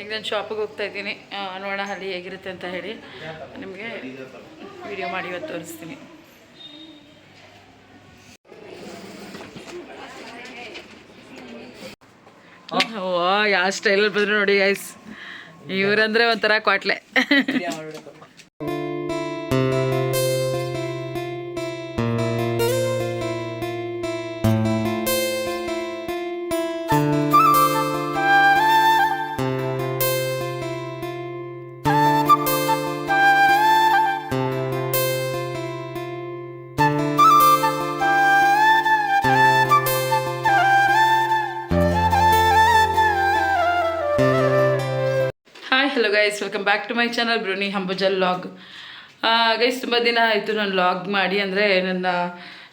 ಈಗ ನಾನು ಶಾಪಿಗೆ ಹೋಗ್ತಾ ಇದ್ದೀನಿ. ನೋಡೋಣ ಅಲ್ಲಿ ಹೇಗಿರುತ್ತೆ ಅಂತ ಹೇಳಿ. ನಿಮಗೆ ವಿಡಿಯೋ ಮಾಡಿ ಇವತ್ತು ತೋರಿಸ್ತೀನಿ. ಓ, ಯಾವ ಸ್ಟೈಲಲ್ಲಿ ಬಂದರು ನೋಡಿ ಗೈಸ್ ಇವರಂದರೆ ಒಂಥರ ಕ್ವಾಟ್ಲೆ. Welcome back to my channel ಬ್ರೋನಿ ಹಂಬುಜಲ್ ಲಾಗ್ ಗೈಸ್ ತುಂಬ ದಿನ ಆಯಿತು ನಾನು ಲಾಗ್ ಮಾಡಿ, ಅಂದರೆ ನನ್ನ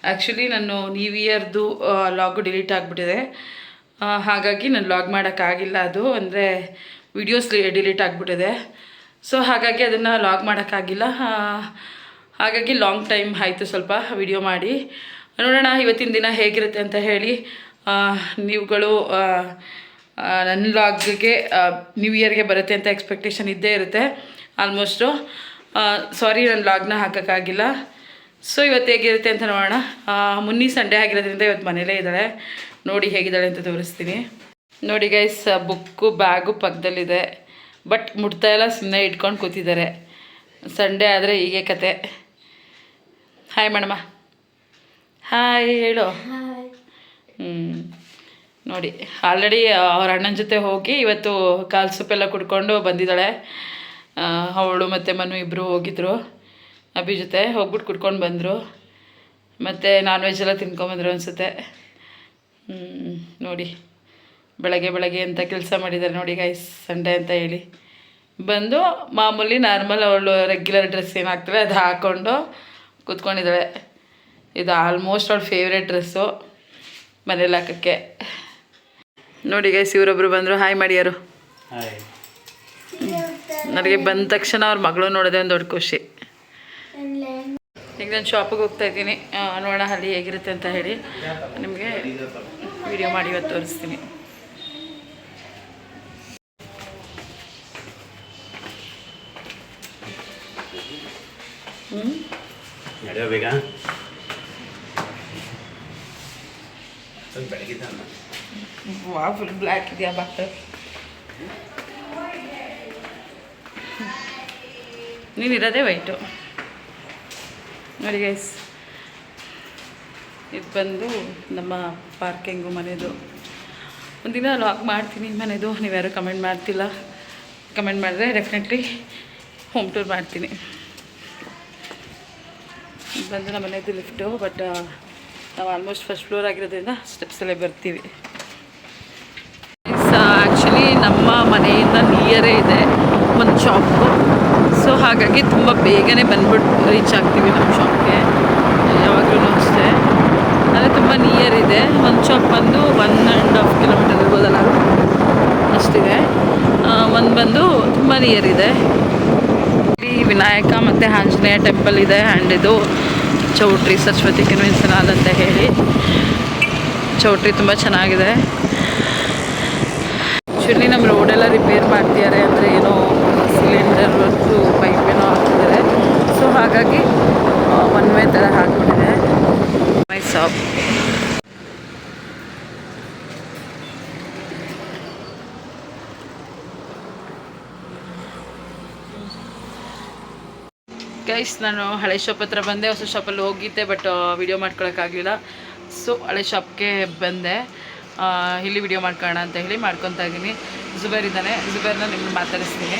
ಆ್ಯಕ್ಚುಲಿ ನಾನು ನ್ಯೂ ಇಯರ್ದು ಲಾಗ್ ಡಿಲೀಟ್ ಆಗಿಬಿಟ್ಟಿದೆ. ಹಾಗಾಗಿ ನಾನು ಲಾಗ್ ಮಾಡೋಕ್ಕಾಗಿಲ್ಲ ಅದು, ಅಂದರೆ ವಿಡಿಯೋಸ್ ಡಿಲೀಟ್ ಆಗಿಬಿಟ್ಟಿದೆ. ಸೊ ಹಾಗಾಗಿ ಅದನ್ನು ಲಾಗ್ ಮಾಡೋಕ್ಕಾಗಿಲ್ಲ ಹಾಗಾಗಿ ಲಾಂಗ್ ಟೈಮ್ ಆಯಿತು ಸ್ವಲ್ಪ ವಿಡಿಯೋ ಮಾಡಿ. ನೋಡೋಣ, ಇವತ್ತಿನ ದಿನ ಹೇಗಿರುತ್ತೆ ಅಂತ ಹೇಳಿ. ನೀವುಗಳು ನನ್ನ ಲಾಗ್ಗೆ ನ್ಯೂ ಇಯರ್ಗೆ ಬರುತ್ತೆ ಅಂತ ಎಕ್ಸ್ಪೆಕ್ಟೇಷನ್ ಇದ್ದೇ ಇರುತ್ತೆ ಆಲ್ಮೋಸ್ಟು ಸಾರಿ ನನ್ನ ಲಾಗ್ನ ಹಾಕೋಕ್ಕಾಗಿಲ್ಲ. ಸೊ ಇವತ್ತು ಹೇಗಿರುತ್ತೆ ಅಂತ ನೋಡೋಣ. ಮುನ್ನಿ ಸಂಡೇ ಆಗಿರೋದ್ರಿಂದ ಇವತ್ತು ಮನೇಲೇ ಇದ್ದಾಳೆ. ನೋಡಿ ಹೇಗಿದ್ದಾಳೆ ಅಂತ ತೋರಿಸ್ತೀನಿ. ನೋಡಿ ಗೈಸ್ ಬುಕ್ಕು ಬ್ಯಾಗು ಪಕ್ಕದಲ್ಲಿದೆ ಬಟ್ ಮುಟ್ತಾ ಎಲ್ಲ ಸುಮ್ಮನೆ ಇಟ್ಕೊಂಡು ಕೂತಿದ್ದಾರೆ. ಸಂಡೇ ಆದರೆ ಹೀಗೆ ಕತೆ. Hi madam. ಹಾಯ್ ಹೇಳು. ಹ್ಞೂ ನೋಡಿ ಆಲ್ರೆಡಿ ಅವ್ರ ಅಣ್ಣನ ಜೊತೆ ಹೋಗಿ ಇವತ್ತು ಕಾಲು ಸೊಪ್ಪೆಲ್ಲ ಕುಡ್ಕೊಂಡು ಬಂದಿದ್ದಾಳೆ. ಅವಳು ಮತ್ತು ಮನು ಇಬ್ಬರು ಹೋಗಿದ್ರು. ಅಭಿ ಜೊತೆ ಹೋಗ್ಬಿಟ್ಟು ಕುಡ್ಕೊಂಡು ಬಂದರು. ಮತ್ತು ನಾನ್ ವೆಜ್ ಎಲ್ಲ ತಿನ್ಕೊಂಬಂದ್ರು ಅನಿಸುತ್ತೆ. ನೋಡಿ, ಬೆಳಗ್ಗೆ ಬೆಳಗ್ಗೆ ಅಂತ ಕೆಲಸ ಮಾಡಿದ್ದಾರೆ ನೋಡಿ ಗೈಸ್ ಸಂಡೇ ಅಂತ ಹೇಳಿ. ಬಂದು ಮಾಮೂಲಿ ನಾರ್ಮಲ್ ಅವಳು ರೆಗ್ಯುಲರ್ ಡ್ರೆಸ್ ಏನು ಅದು ಹಾಕ್ಕೊಂಡು ಕೂತ್ಕೊಂಡಿದ್ದಾಳೆ. ಇದು ಆಲ್ಮೋಸ್ಟ್ ಅವಳ ಫೇವ್ರೆಟ್ ಡ್ರೆಸ್ಸು ಮನೇಲಿ ಹಾಕೋಕ್ಕೆ. ನೋಡಿ ಗೈಸ್ ಇವರೊಬ್ರು ಬಂದರು. ಹಾಯ್ ಮಾಡ್ಯಾರು. ಹಾಯ್ ನನಗೆ ಬಂದ ತಕ್ಷಣ ಅವ್ರ ಮಗಳು ನೋಡೋದೇ ಒಂದು ದೊಡ್ಡ ಖುಷಿ. ಈಗ ನಾನು ಶಾಪಿಗೆ ಹೋಗ್ತಾ ಇದ್ದೀನಿ. ನೋಡೋಣ ಅಲ್ಲಿ ಹೇಗಿರುತ್ತೆ ಅಂತ ಹೇಳಿ. ನಿಮಗೆ ವಿಡಿಯೋ ಮಾಡಿ ಇವತ್ತು ತೋರಿಸ್ತೀನಿ. ಹ್ಞೂ ಫುಲ್ ಬ್ಲ್ಯಾಕ್ ಇದೆಯಾ ಬಾಕ್ಟರ್ ನೀನಿರೋದೇ ವೈಟು ನೋಡಿ ಗೈಸ್ ಇದು ಬಂದು ನಮ್ಮ ಪಾರ್ಕಿಂಗು ಮನೆದು. ಒಂದಿನ ಲಾಕ್ ಮಾಡ್ತೀನಿ ಮನೆದು. ಯಾರೂ ಕಮೆಂಟ್ ಮಾಡ್ತಿಲ್ಲ? ಕಮೆಂಟ್ ಮಾಡಿದ್ರೆ ಡೆಫಿನೆಟ್ಲಿ ಹೋಮ್ ಟೂರ್ ಮಾಡ್ತೀನಿ. ಬಂದು ನಮ್ಮ ಮನೆಯದು ಲಿಫ್ಟು ಬಟ್ ನಾವು ಆಲ್ಮೋಸ್ಟ್ ಫಸ್ಟ್ ಫ್ಲೋರ್ ಆಗಿರೋದ್ರಿಂದ ಸ್ಟೆಪ್ಸಲ್ಲೇ ಬರ್ತೀವಿ ಆ್ಯಕ್ಚುಲಿ ನಮ್ಮ ಮನೆಯಿಂದ ನಿಯರೇ ಇದೆ. ಒಂದು ಶಾಪು ಸೊ ಹಾಗಾಗಿ ತುಂಬ ಬೇಗನೆ ಬಂದ್ಬಿಟ್ಟು ರೀಚ್ ಆಗ್ತೀವಿ ನಮ್ಮ ಶಾಪ್ಗೆ ಯಾವಾಗಲೂ ಅಷ್ಟೇ. ಅಂದರೆ ತುಂಬ ನಿಯರ್ ಇದೆ. ಒಂದು ಶಾಪ್ ಬಂದು ಒನ್ ಆ್ಯಂಡ್ ಹಾಫ್ ಕಿಲೋಮೀಟರ್ ಇರ್ಬೋದಲ್ಲ ಅಷ್ಟಿದೆ. ಒಂದು ಬಂದು ತುಂಬ ನಿಯರ್ ಇದೆ. ಇಲ್ಲಿ ವಿನಾಯಕ ಮತ್ತು ಆಂಜನೇಯ ಟೆಂಪಲ್ ಇದೆ ಆ್ಯಂಡ್ ಇದು ಚೌಟ್ರಿ ಸರಸ್ವತಿ ಕನ್ವೆನ್ಷನ್ ಹಾಲ್ ಅಂತ ಹೇಳಿ. ಚೌಟ್ರಿ ತುಂಬ ಚೆನ್ನಾಗಿದೆ. ಆ್ಯಕ್ಚುಲಿ ನಮ್ಮ ರೋಡೆಲ್ಲ ರಿಪೇರ್ ಮಾಡ್ತಿದ್ದಾರೆ ಅಂದರೆ ಏನೋ ಸಿಲಿಂಡರ್ ಮತ್ತು ಪೈಪ್ ಏನೋ ಹಾಕ್ತಿದ್ದಾರೆ ಸೊ ಹಾಗಾಗಿ ಒನ್ ವೇ ಥರ ಹಾಕ್ಬಿಟ್ಟಿದೆ. ಮೈ ಸಾಪ್ ಗೈಸ್ ನಾನು ಹಳೆ ಶಾಪ್ ಹತ್ರ ಬಂದೆ. ಹೊಸ ಶಾಪಲ್ಲಿ ಹೋಗಿದ್ದೆ ಬಟ್ ವಿಡಿಯೋ ಮಾಡ್ಕೊಳಕ್ಕಾಗಲಿಲ್ಲ. ಸೊ ಹಳೆ ಶಾಪ್ಗೆ ಬಂದೆ. ಇಲ್ಲಿ ವಿಡಿಯೋ ಮಾಡ್ಕೋಣ ಅಂತ ಹೇಳಿ ಮಾಡ್ಕೊತಾ ಇದ್ದೀನಿ. ಜುಬೇರ್ ಇದ್ದಾನೆ. ಜುಬೇರ್ನ ನಿಮ್ಮನ್ನ ಮಾತಾಡಿಸ್ತೀನಿ.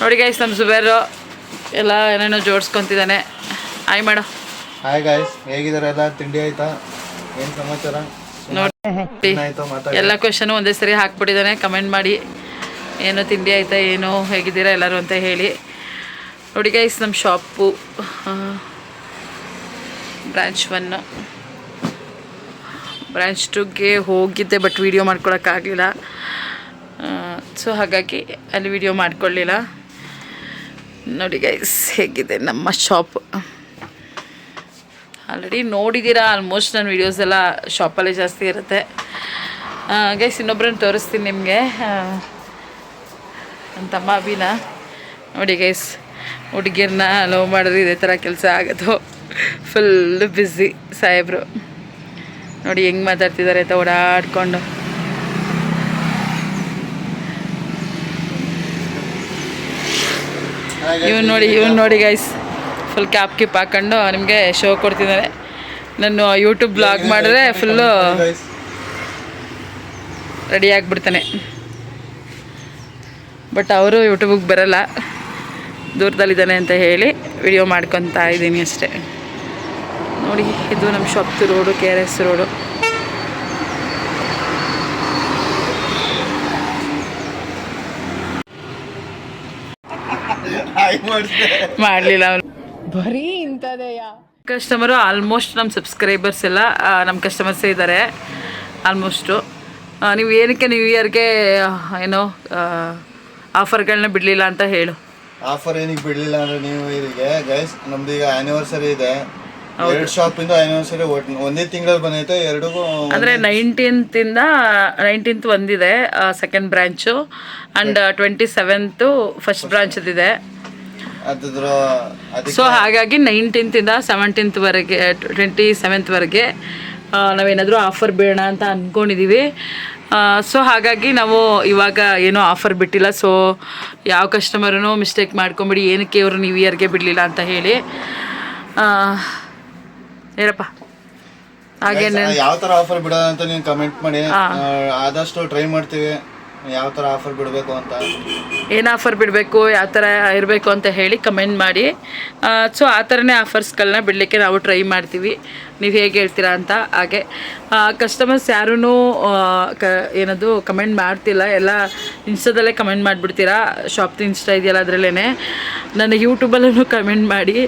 ನೋಡಿ ಗಾಯ್ಸ್ ನಮ್ಮ ಜುಬೇರು ಎಲ್ಲ ಏನೇನೋ ಜೋಡಿಸ್ಕೊತಿದ್ದಾನೆ. ಆಯ್ ಮಾಡೋ ಹಾಯ್ ಗಾಯ್ಸ್ ಹೇಗಿದ್ದಾರೆ ಎಲ್ಲ? ತಿಂಡಿ ಆಯ್ತಾ? ಏನು ಸಮಾಚಾರ? ನೋಡಿ ಎಲ್ಲ ಕ್ವಶನು ಒಂದೇ ಸರಿ ಹಾಕ್ಬಿಟ್ಟಿದ್ದಾನೆ. ಕಮೆಂಟ್ ಮಾಡಿ. ಏನು ತಿಂಡಿ ಆಯ್ತಾ ಏನು ಹೇಗಿದ್ದೀರಾ ಎಲ್ಲರೂ ಅಂತ ಹೇಳಿ. ನೋಡಿ ಗೈಸ್ ನಮ್ಮ ಶಾಪು ಬ್ರ್ಯಾಂಚ್ ಒನ್ನು ಬ್ರ್ಯಾಂಚ್ ಟುಗೆ ಹೋಗಿದ್ದೆ ಬಟ್ ವೀಡಿಯೋ ಮಾಡ್ಕೊಳಕ್ಕಾಗಲಿಲ್ಲ. ಸೊ ಹಾಗಾಗಿ ಅಲ್ಲಿ ವಿಡಿಯೋ ಮಾಡ್ಕೊಳ್ಳಿಲ್ಲ ನೋಡಿ ಗೈಸ್ ಹೇಗಿದೆ ನಮ್ಮ ಶಾಪ್ ಆಲ್ರೆಡಿ ನೋಡಿದ್ದೀರಾ ಆಲ್ಮೋಸ್ಟ್ ನನ್ನ ವೀಡಿಯೋಸ್ ಎಲ್ಲ ಶಾಪಲ್ಲೇ ಜಾಸ್ತಿ ಇರುತ್ತೆ. ಗೈಸ್ ಇನ್ನೊಬ್ಬರನ್ನು ತೋರಿಸ್ತೀನಿ ನಿಮಗೆ. ನನ್ನ ತಮ್ಮ ಅಭಿನ. ನೋಡಿ ಗೈಸ್ ಹುಡುಗಿರ್ನ ಲವ್ ಮಾಡಿದ್ರೆ ಇದೇ ಥರ ಕೆಲಸ ಆಗೋದು. ಫುಲ್ ಬ್ಯುಸಿ ಸಾಹೇಬ್ರು. ನೋಡಿ ಹೆಂಗ್ ಮಾತಾಡ್ತಿದ್ದಾರೆ ಅಂತ ಓಡಾಡ್ಕೊಂಡು. ಇವ್ನು ನೋಡಿ ಇವ್ನು ನೋಡಿ ಗೈಸ್ ಫುಲ್ ಕ್ಯಾಪ್ ಕಿಪ್ ಹಾಕೊಂಡು ನಿಮಗೆ ಶೋ ಕೊಡ್ತಿದ್ದಾನೆ ನಾನು ಯೂಟ್ಯೂಬ್ ಬ್ಲಾಗ್ ಮಾಡಿದ್ರೆ ಫುಲ್ಲು ರೆಡಿ ಆಗಿಬಿಡ್ತಾನೆ. ಬಟ್ ಅವರು ಯೂಟ್ಯೂಬಿಗೆ ಬರಲ್ಲ. ದೂರದಲ್ಲಿದ್ದಾನೆ ಅಂತ ಹೇಳಿ ವಿಡಿಯೋ ಮಾಡ್ಕೊತಾ ಇದ್ದೀನಿ ಅಷ್ಟೇ. ನೋಡಿ ಇದು ನಮ್ಮ ಶಾಪ್ತು road K R S road. ಮಾಡ್ಲಿಲ್ಲ ಅವನು. ಬರೀ ಇಂಥದೆಯ? ಕಸ್ಟಮರು ಆಲ್ಮೋಸ್ಟ್ ನಮ್ಮ ಸಬ್ಸ್ಕ್ರೈಬರ್ಸ್ ಎಲ್ಲ ನಮ್ಮ ಕಸ್ಟಮರ್ಸೇ ಇದ್ದಾರೆ ಆಲ್ಮೋಸ್ಟು ನೀವು ಏನಕ್ಕೆ ನ್ಯೂ ಇಯರ್ಗೆ ಏನೋ ಆಫರ್ಗಳನ್ನ ಬಿಡಲಿಲ್ಲ ಅಂತ ಹೇಳು. ಆಫರ್ ಏನಕ್ಕೆ ಬಿಡಲಿಲ್ಲ ಅಂದರೆ ನ್ಯೂ ಇಯರ್ಗೆ ಗೈಸ್ ನಮ್ದು ಈಗ ಆ್ಯನಿವರ್ಸರಿ ಇದೆ. ಎರಡು ಶಾಪ್ ಇಂದ ಆನಿವರ್ಸರಿ ಒಂದೇ ತಿಂಗಳಲ್ಲಿ ಬಂದೈತೆ ಎರಡಿಗೂ ಅಂದರೆ ನೈನ್ಟೀನ್ತಿಂದ ನೈನ್ಟೀನ್ತ್ ಒಂದಿದೆ second branch and twenty seventh first branch ಇದೆ. ಸೊ ಹಾಗಾಗಿ ನೈನ್ಟೀನ್ತಿಂದ ಸೆವೆಂಟೀನ್ತ್ವರೆಗೆ ಟ್ವೆಂಟಿ ಸೆವೆಂತ್ವರೆಗೆ ನಾವೇನಾದರೂ ಆಫರ್ ಬೇಡ ಅಂತ ಅಂದ್ಕೊಂಡಿದ್ದೀವಿ ಸೊ ಹಾಗಾಗಿ ನಾವು ಇವಾಗ ಏನೂ ಆಫರ್ ಬಿಟ್ಟಿಲ್ಲ. ಸೊ ಯಾವ ಕಸ್ಟಮರೂ ಮಿಸ್ಟೇಕ್ ಮಾಡ್ಕೊಂಬಿಡಿ ಏನಕ್ಕೆ ಇವರು ನ್ಯೂ ಇಯರ್ಗೆ ಬಿಡಲಿಲ್ಲ ಅಂತ ಹೇಳಿ. ಹೇಳಪ್ಪ. ಹಾಗೇನೆ ಯಾವ ತರ ಆಫರ್ ಬಿಡೋದ ಅಂತ ನೀವು ಕಮೆಂಟ್ ಮಾಡಿ. ಆದಷ್ಟು ಟ್ರೈ ಮಾಡ್ತೀವಿ. ಯಾವ ತರ ಆಫರ್ ಬಿಡಬೇಕು ಅಂತ. ಏನು ಆಫರ್ ಬಿಡಬೇಕು ಯಾವ ಥರ ಇರಬೇಕು ಅಂತ ಹೇಳಿ ಕಮೆಂಟ್ ಮಾಡಿ. ಸೊ ಆ ಥರನೇ ಆಫರ್ಸ್ಗಳನ್ನ ಬಿಡಲಿಕ್ಕೆ ನಾವು ಟ್ರೈ ಮಾಡ್ತೀವಿ. ನೀವು ಹೇಗೆ ಹೇಳ್ತೀರಾ ಅಂತ ಹಾಗೆ ಕಸ್ಟಮರ್ಸ್ ಯಾರೂ ಕ, ಏನದು ಕಮೆಂಟ್ ಮಾಡ್ತಿಲ್ಲ. ಎಲ್ಲ ಇನ್ಸ್ಟಾದಲ್ಲೇ ಕಮೆಂಟ್ ಮಾಡಿಬಿಡ್ತೀರಾ? ಶಾಪ್ದು ಇನ್ಸ್ಟಾ ಇದೆಯಲ್ಲ ಅದರಲ್ಲೇ ನನ್ನ ಯೂಟ್ಯೂಬಲ್ಲೂ ಕಮೆಂಟ್ ಮಾಡಿ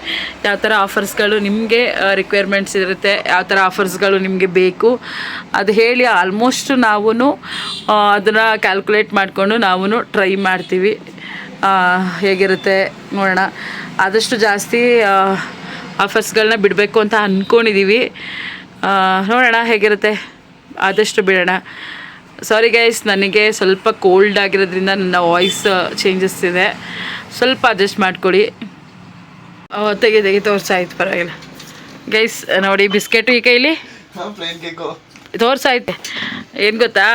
ಯಾವ ಥರ ಆಫರ್ಸ್ಗಳು ನಿಮಗೆ ರಿಕ್ವೈರ್ಮೆಂಟ್ಸ್ ಇರುತ್ತೆ, ಯಾವ ಥರ ಆಫರ್ಸ್ಗಳು ನಿಮಗೆ ಬೇಕು. ಅದು ಹೇಳಿ ಆಲ್ಮೋಸ್ಟ್ ನಾವು ಅದನ್ನು ಕ್ಯಾಲ್ಕುಲೇಟ್ ಮಾಡಿಕೊಂಡು ನಾವು ಟ್ರೈ ಮಾಡ್ತೀವಿ. ಹೇಗಿರುತ್ತೆ ನೋಡೋಣ. ಆದಷ್ಟು ಜಾಸ್ತಿ ಆಫರ್ಸ್ಗಳನ್ನ ಬಿಡಬೇಕು ಅಂತ ಅಂದ್ಕೊಂಡಿದ್ದೀವಿ ನೋಡೋಣ ಹೇಗಿರುತ್ತೆ. ಆದಷ್ಟು ಬಿಡೋಣ. ಸಾರಿ ಗೈಸ್ ನನಗೆ ಸ್ವಲ್ಪ ಕೋಲ್ಡ್ ಆಗಿರೋದ್ರಿಂದ ನನ್ನ ವಾಯ್ಸ್ ಚೇಂಜಸ್ ಇದೆ. ಸ್ವಲ್ಪ ಅಡ್ಜಸ್ಟ್ ಮಾಡ್ಕೊಳ್ಳಿ. ತೆಗೆ ತೆಗಿ ತೋರ್ಸಾಯ್ತು ಪರವಾಗಿಲ್ಲ. ಗೈಸ್ ನೋಡಿ ಬಿಸ್ಕೆಟು ಈ ಕೈಲಿ. ತೋರ್ಸಾಯ್ತೆ ಏನು ಗೊತ್ತಾ?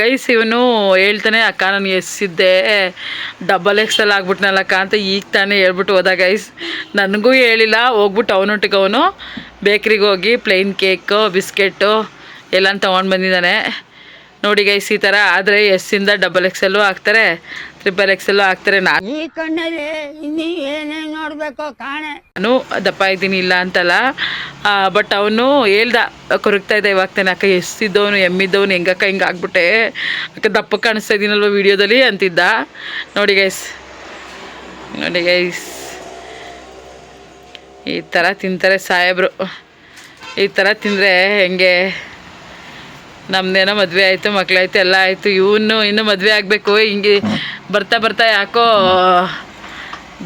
ಗೈಸ್ ಇವನು ಹೇಳ್ತಾನೆ, ಅಕ್ಕ, ನಾನು ಎಸ್ಸಿದ್ದೆ ಡಬಲ್ ಎಕ್ಸೆಲ್ ಆಗ್ಬಿಟ್ನಲ್ಲಕ್ಕ ಅಂತ ಈಗ ತಾನೇ ಹೇಳ್ಬಿಟ್ಟು ಹೋದ ಗೈಸ್ ನನಗೂ ಹೇಳಿಲ್ಲ, ಹೋಗ್ಬಿಟ್ಟು ಅವನೊಟ್ಟಿಗೆ ಅವನು ಬೇಕ್ರಿಗೆ ಹೋಗಿ ಪ್ಲೈನ್ ಕೇಕು ಬಿಸ್ಕೆಟ್ಟು ಎಲ್ಲ ತೊಗೊಂಡು ಬಂದಿದ್ದಾನೆ. ನೋಡಿ ಗೈಸ್ ಈ ಥರ ಆದರೆ ಇಂದ ಡಬಲ್ ಎಕ್ಸೆಲ್ಲು ಹಾಕ್ತಾರೆ ಟ್ರಿಪಲ್ ಎಕ್ಸೆಲ್ಲು ಹಾಕ್ತಾರೆ ನಾನು ದಪ್ಪ ಇದ್ದೀನಿ ಇಲ್ಲ ಅಂತಲ್ಲ. ಬಟ್ ಅವನು ಹೇಳ್ದ ಕೊರಗ್ತಾ ಇದ್ದ ಇವಾಗ ತಾನೆ ಅಕ್ಕ ಎಷ್ಟಿದ್ದವನು ಎಮ್ಮಿದ್ದವನು ಹೆಂಗಕ್ಕ ಹಿಂಗೆ ಆಗ್ಬಿಟ್ಟೆ. ಅಕ್ಕ ದಪ್ಪ ಕಾಣಿಸ್ತಾ ಇದ್ದೀನಲ್ವ ವಿಡಿಯೋದಲ್ಲಿ ಅಂತಿದ್ದ. ನೋಡಿ ಗೈಸ್ ನೋಡಿ ಗೈಸ್ ಈ ಥರ ತಿಂತಾರೆ ಸಾಹೇಬ್ರು. ಈ ಥರ ತಿಂದರೆ ಹೆಂಗೆ ನಮ್ಮದೇನೋ ಮದುವೆ ಆಯಿತು ಮಕ್ಕಳಾಯ್ತು ಎಲ್ಲ ಆಯಿತು, ಇವನು ಇನ್ನೂ ಮದುವೆ ಆಗಬೇಕು, ಹಿಂಗೆ ಬರ್ತಾ ಬರ್ತಾ ಯಾಕೋ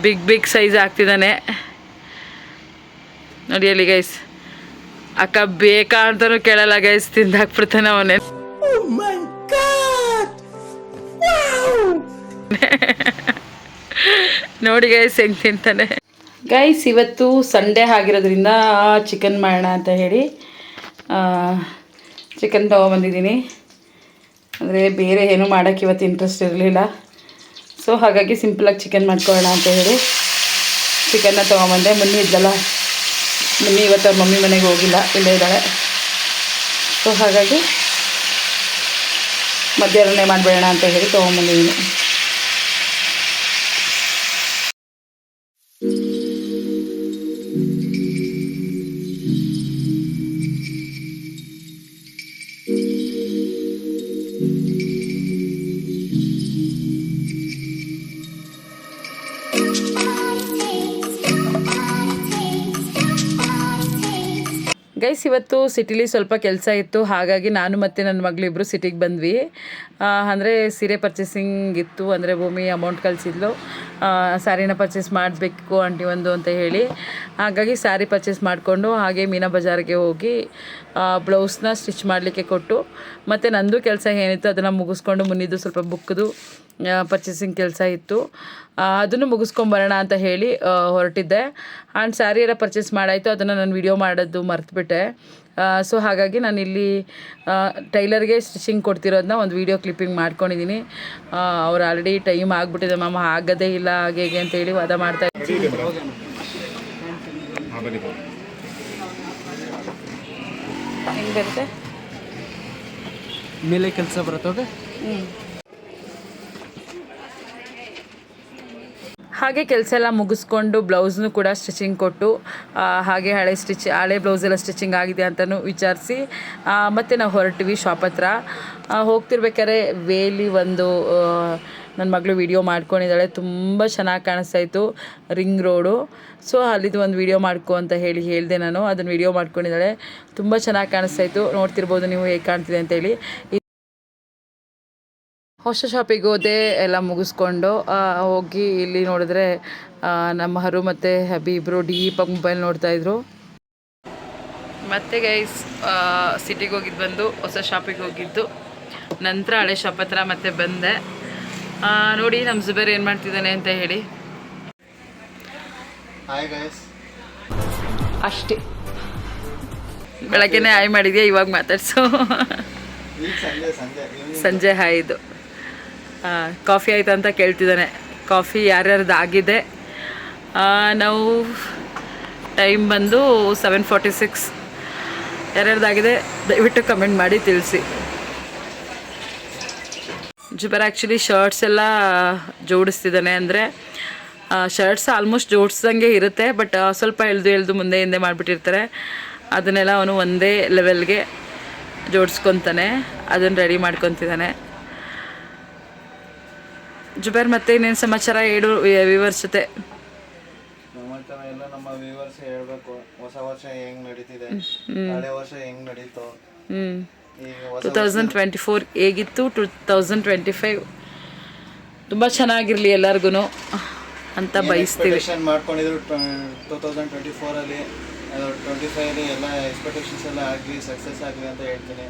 ಬಿಗ್ ಬಿಗ್ ಸೈಜ್ ಆಗ್ತಿದ್ದಾನೆ ನೋಡಿ ಅಲ್ಲಿ ಗೈಸ್ ಅಕ್ಕ ಬೇಕಾ ಅಂತಲೂ ಕೇಳಲ್ಲ ಗೈಸ್ ತಿಂದಾಕ್ಬಿಡ್ತಾನೆ ಅವನೇ. ನೋಡಿ ಗೈಸ್ ಹೆಂಗೆ ತಿಂತಾನೆ. ಗೈಸ್ ಇವತ್ತು ಸಂಡೇ ಆಗಿರೋದ್ರಿಂದ ಚಿಕನ್ ಮಾಡೋಣ ಅಂತ ಹೇಳಿ ಚಿಕನ್ ತೊಗೊಬಂದಿದ್ದೀನಿ ಅಂದರೆ ಬೇರೆ ಏನೂ ಮಾಡೋಕ್ಕೆ ಇವತ್ತು ಇಂಟ್ರೆಸ್ಟ್ ಇರಲಿಲ್ಲ. ಸೊ ಹಾಗಾಗಿ ಸಿಂಪಲಾಗಿ ಚಿಕನ್ ಮಾಡ್ಕೊಳ್ಳೋಣ ಅಂತ ಹೇಳಿ ಚಿಕನ್ನ ತೊಗೊಂಬಂದೆ ಮುನ್ನಿ ಇದ್ದಲ್ಲ. ಮುನ್ನಿ ಇವತ್ತು ಅವ್ರ ಮಮ್ಮಿ ಮನೆಗೆ ಹೋಗಿಲ್ಲ. ಇಲ್ಲೇ ಇದ್ದಾಳೆ. ಸೊ ಹಾಗಾಗಿ ಮಧ್ಯಾಹ್ನನೇ ಮಾಡಬೇಡ ಅಂತ ಹೇಳಿ ತೊಗೊಂಬಂದಿದ್ದೀನಿ. ಗೈಸ್ ಇವತ್ತು ಸಿಟಿಲಿ ಸ್ವಲ್ಪ ಕೆಲಸ ಇತ್ತು. ಹಾಗಾಗಿ ನಾನು ಮತ್ತು ನನ್ನ ಮಗಳಿಬ್ಬರು ಸಿಟಿಗೆ ಬಂದ್ವಿ. ಅಂದರೆ ಸೀರೆ ಪರ್ಚೇಸಿಂಗ್ ಇತ್ತು. ಅಂದರೆ ಭೂಮಿ ಅಮೌಂಟ್ ಕಳಿಸಿದ್ಲು. ಸ್ಯಾರಿನ ಪರ್ಚೇಸ್ ಮಾಡಬೇಕು ಆಂಟಿ ಒಂದು ಅಂತ ಹೇಳಿ. ಹಾಗಾಗಿ ಸ್ಯಾರಿ ಪರ್ಚೇಸ್ ಮಾಡಿಕೊಂಡು ಹಾಗೆ ಮೀನಾ ಬಜಾರ್ಗೆ ಹೋಗಿ ಬ್ಲೌಸ್ನ ಸ್ಟಿಚ್ ಮಾಡಲಿಕ್ಕೆ ಕೊಟ್ಟು, ಮತ್ತು ನಂದು ಕೆಲಸ ಏನಿತ್ತು ಅದನ್ನು ಮುಗಿಸ್ಕೊಂಡು, ಮುನ್ನಿದ್ದು ಸ್ವಲ್ಪ ಬುಕ್ದು ಪರ್ಚೇಸಿಂಗ್ ಕೆಲಸ ಇತ್ತು. ಅದನ್ನು ಮುಗಿಸ್ಕೊಂಬರೋಣ ಅಂತ ಹೇಳಿ ಹೊರಟಿದ್ದೆ. ಆ್ಯಂಡ್ ಸ್ಯಾರಿ ಎಲ್ಲ ಪರ್ಚೇಸ್ ಮಾಡಾಯಿತು. ಅದನ್ನು ನಾನು ವಿಡಿಯೋ ಮಾಡೋದು ಮರ್ತುಬಿಟ್ಟೆ. ಸೊ ಹಾಗಾಗಿ ನಾನು ಇಲ್ಲಿ ಟೈಲರ್ಗೆ ಸ್ಟಿಚಿಂಗ್ ಕೊಡ್ತಿರೋದನ್ನ ಒಂದು ವಿಡಿಯೋ ಕ್ಲಿಪ್ಪಿಂಗ್ ಮಾಡ್ಕೊಂಡಿದ್ದೀನಿ ಅವ್ರು ಆಲ್ರೆಡಿ ಟೈಮ್ ಆಗಿಬಿಟ್ಟಿದೆ ಮ್ಯಾಮ್ ಆಗೋದೇ ಇಲ್ಲ ಹಾಗೆ ಹೇಗೆ ಅಂತೇಳಿ ವಾದ ಮಾಡ್ತಾ ಹೆಂಗೆ ಬರುತ್ತೆ? ಮೇಲೆ ಕೆಲಸ ಬರ್ತದೆ ಹಾಗೆ ಕೆಲಸ ಎಲ್ಲ ಮುಗಿಸ್ಕೊಂಡು ಬ್ಲೌಸ್ನು ಕೂಡ ಸ್ಟಿಚಿಂಗ್ ಕೊಟ್ಟು ಹಾಗೆ ಹಳೆ ಸ್ಟಿಚ್ ಹಳೆ ಬ್ಲೌಸ್ ಎಲ್ಲ ಸ್ಟಿಚಿಂಗ್ ಆಗಿದೆ ಅಂತಲೂ ವಿಚಾರಿಸಿ. ಮತ್ತು ನಾವು ಹೊರಟಿವಿ ಶಾಪ್ ಹತ್ರ. ಹೋಗ್ತಿರ್ಬೇಕಾದ್ರೆ ವೇಲಿ ಒಂದು ನನ್ನ ಮಗಳು ವಿಡಿಯೋ ಮಾಡ್ಕೊಂಡಿದ್ದಾಳೆ. ತುಂಬ ಚೆನ್ನಾಗಿ ಕಾಣಿಸ್ತಾ ಇತ್ತು ರಿಂಗ್ ರೋಡು ಸೊ ಅಲ್ಲಿದ್ದು ಒಂದು ವಿಡಿಯೋ ಮಾಡ್ಕೊ ಅಂತ ಹೇಳಿ ಹೇಳಿದೆ ನಾನು. ಅದನ್ನು ವಿಡಿಯೋ ಮಾಡ್ಕೊಂಡಿದ್ದಾಳೆ. ತುಂಬ ಚೆನ್ನಾಗಿ ಕಾಣಿಸ್ತಾ ಇತ್ತು ನೋಡ್ತಿರ್ಬೋದು ನೀವು ಹೇಗೆ ಕಾಣ್ತಿದೆ ಅಂತೇಳಿ. ಹೊಸ ಶಾಪಿಗೆ ಹೋದೆ ಎಲ್ಲ ಮುಗಿಸ್ಕೊಂಡು ಹೋಗಿ ಇಲ್ಲಿ ನೋಡಿದ್ರೆ ನಮ್ಮ ಹರು ಮತ್ತು ಹಬಿ ಇಬ್ಬರು ಡೀಪಾಗಿ ಮೊಬೈಲ್ ನೋಡ್ತಾಯಿದ್ರು ಮತ್ತೆ ಗೈಸ್ ಸಿಟಿಗೆ ಹೋಗಿದ್ದು ಬಂದು ಹೊಸ ಶಾಪಿಗೆ ಹೋಗಿದ್ದು. ನಂತರ ಹಳೆ ಶಾಪ್ ಹತ್ರ ಮತ್ತೆ ಬಂದೆ. ನೋಡಿ ನಮ್ಮ ಜುಬೇರ್ ಏನು ಮಾಡ್ತಿದ್ದಾನೆ ಅಂತ ಹೇಳಿ. ಅಷ್ಟೇ. ಬೆಳಗ್ಗೆನೇ ಹಾಯ್ ಮಾಡಿದ್ಯಾ ಇವಾಗ ಮಾತಾಡ್ಸು. ಸಂಜೆ ಹಾಯ್ ಇದು. ಸಂಜೆ ಹಾಯ್ದು ಕಾಫಿ ಆಯ್ತಾ ಅಂತ ಕೇಳ್ತಿದ್ದಾನೆ. ಕಾಫಿ ಯಾರ್ಯಾರ್ದು ಆಗಿದೆ? ನಾವು ಟೈಮ್ ಬಂದು ಸೆವೆನ್ ಫಾರ್ಟಿ ಸಿಕ್ಸ್. ಯಾರ್ಯಾರ್ದಾಗಿದೆ ದಯವಿಟ್ಟು ಕಮೆಂಟ್ ಮಾಡಿ ತಿಳಿಸಿ. ಜುಬರ್ ಆ್ಯಕ್ಚುಲಿ ಶರ್ಟ್ಸ್ ಎಲ್ಲ ಜೋಡಿಸ್ತಿದ್ದಾನೆ ಅಂದರೆ ಶರ್ಟ್ಸ್ ಆಲ್ಮೋಸ್ಟ್ ಜೋಡಿಸ್ದಂಗೆ ಇರುತ್ತೆ ಬಟ್ ಸ್ವಲ್ಪ ಎಳ್ದು ಎಳ್ದು ಮುಂದೆ ಹಿಂದೆ ಮಾಡಿಬಿಟ್ಟಿರ್ತಾರೆ. ಅದನ್ನೆಲ್ಲ ಅವನು ಒಂದೇ ಲೆವೆಲ್ಗೆ ಜೋಡಿಸ್ಕೊತಾನೆ, ಅದನ್ನು ರೆಡಿ ಮಾಡ್ಕೊತಿದ್ದಾನೆ. ಜುಬೇರ್ ಮತ್ತೆ ಇನ್ನೇನು ಸಮಾಚಾರ ಹೇಳು ವಿವರ್ಸ್ ಜೊತೆ? ನಮ್ಮಂತ ಎಲ್ಲ ನಮ್ಮ ವ್ಯೂವರ್ಸ್ ಹೇಳ್ಬೇಕು. ಹೊಸ ವರ್ಷ ಹೆಂಗ್ ನಡೀತಿದೆ? ಹಳೆ ವರ್ಷ ಹೆಂಗ್ ನಡೀತು? ಹ್ಞೂ ಈಗ ಟು ಹೊಸ ತೌಸಂಡ್ ಟ್ವೆಂಟಿ ಫೋರ್ ಹೇಗಿತ್ತು? ಟು ತೌಸಂಡ್ ಟ್ವೆಂಟಿ ಫೈವ್ ತುಂಬ ಚೆನ್ನಾಗಿರಲಿ ಎಲ್ಲರಿಗೂ ಅಂತ ಬಯಸ್ತೀವಿ. ಮಾಡ್ಕೊಂಡಿದ್ರು ಟೂ ತೌಸಂಡ್ ಟ್ವೆಂಟಿ ಫೋರಲ್ಲಿ ಟ್ವೆಂಟಿ ಎಲ್ಲ ಎಕ್ಸ್ಪೆಕ್ಟೇಷನ್ಸ್ ಎಲ್ಲ ಆಗಲಿ ಸಕ್ಸಸ್ ಆಗಲಿ ಅಂತ ಹೇಳ್ತೀನಿ.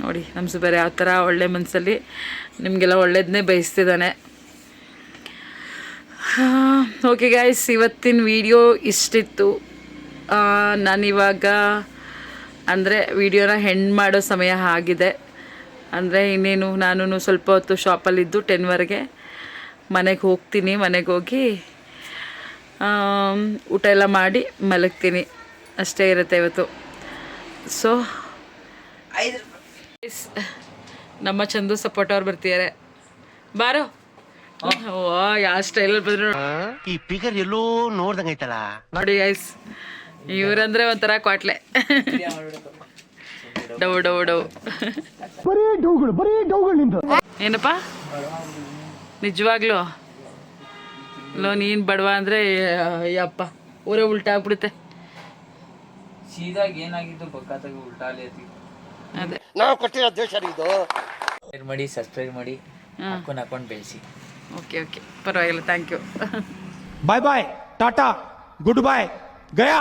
ನೋಡಿ ನಮ್ಮ ಸುಬ್ಬರ ಯಾವ ಥರ ಒಳ್ಳೆ ಮನಸ್ಸಲ್ಲಿ ನಿಮಗೆಲ್ಲ ಒಳ್ಳೇದನ್ನೇ ಬಯಸ್ತಿದ್ದಾನೆ. ಓಕೆ ಗಾಯ್ಸ್ ಇವತ್ತಿನ ವಿಡಿಯೋ ಇಷ್ಟಿತ್ತು. ನಾನಿವಾಗ ಅಂದರೆ ವಿಡಿಯೋನ ಹೆಂಡ್ ಮಾಡೋ ಸಮಯ ಆಗಿದೆ. ಅಂದರೆ ಇನ್ನೇನು ನಾನು ಸ್ವಲ್ಪ ಹೊತ್ತು ಶಾಪಲ್ಲಿದ್ದು ಟೆನ್ವರೆಗೆ ಮನೆಗೆ ಹೋಗ್ತೀನಿ ಮನೆಗೆ ಹೋಗಿ ಊಟ ಎಲ್ಲ ಮಾಡಿ ಮಲಗ್ತೀನಿ. ಅಷ್ಟೇ ಇರುತ್ತೆ ಇವತ್ತು. ಸೊ Guys, ನಮ್ಮ ಚಂದು ಸಪೋರ್ಟ್ ಅವ್ರು ಬರ್ತಿದ್ದಾರೆ ಬಾರೋ. ಓ ಯಾವ ಸ್ಟೈಲ್ ಬಂದ್ರು ಈ ಫಿಗರ್ ಎಲ್ಲೋ ನೋಡ್ದಂಗೈತಲ್ಲ ನೋಡಿ ಗೈಸ್ ಇವ್ರಂದ್ರೆ ಒಂಥರ ಕ್ವಾಟ್ಲೆ. ಡವ್ ಡವ್ ಡವ್ ಏನಪ್ಪ? ನಿಜವಾಗ್ಲೂ? ಲೋ ನೀನು ಬಡವ ಅಂದ್ರೆ ಯಪ್ಪ ಊರೇ ಉಲ್ಟಾ ಆಗ್ಬಿಡುತ್ತೆ. ಸೀದಾಗ ಏನಾಗಿದ್ದು ಬಕ್ಕಾತಾಗ ಉಲ್ಟಾಲಿ ಅತಿ ಅದೇ. ನಾವು ಕೊಟ್ಟಿರೋ ದೇಶ ಇದು. ಶೇರ್ ಮಾಡಿ ಸಬ್ಸ್ಕ್ರೈಬ್ ಮಾಡಿ ಅಕ್ಕನ ಅಕೌಂಟ್ ಬೆಳೆಸಿ. ಓಕೆ ಓಕೆ ಪರವಾಗಿಲ್ಲ thank you bye bye tata good bye Gaya